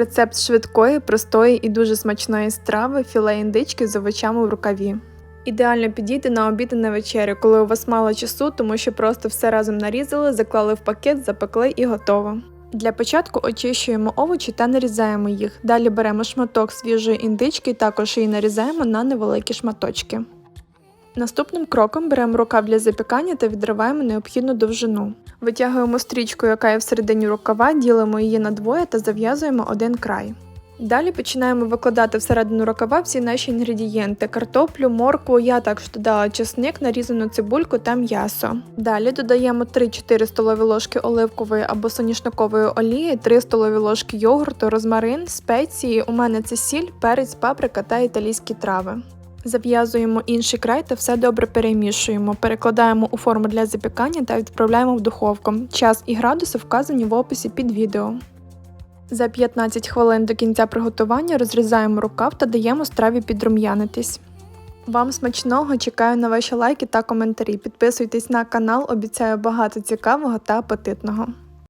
Рецепт швидкої, простої і дуже смачної страви філе індички з овочами в рукаві. Ідеально підійде на обід і на вечерю, коли у вас мало часу, тому що просто все разом нарізали, заклали в пакет, запекли і готово. Для початку очищуємо овочі та нарізаємо їх. Далі беремо шматок свіжої індички, також її нарізаємо на невеликі шматочки. Наступним кроком беремо рукав для запікання та відриваємо необхідну довжину. Витягуємо стрічку, яка є всередині рукава, ділимо її на двоє та зав'язуємо один край. Далі починаємо викладати всередину рукава всі наші інгредієнти: картоплю, моркву, я також додала чесник, нарізану цибульку та м'ясо. Далі додаємо 3-4 столові ложки оливкової або соняшникової олії, 3 столові ложки йогурту, розмарин, спеції. У мене це сіль, перець, паприка та італійські трави. Зав'язуємо інший край та все добре перемішуємо. Перекладаємо у форму для запікання та відправляємо в духовку. Час і градуси вказані в описі під відео. За 15 хвилин до кінця приготування розрізаємо рукав та даємо страві підрум'янитись. Вам смачного чекаю на ваші лайки та коментарі. Підписуйтесь на канал, обіцяю багато цікавого та апетитного.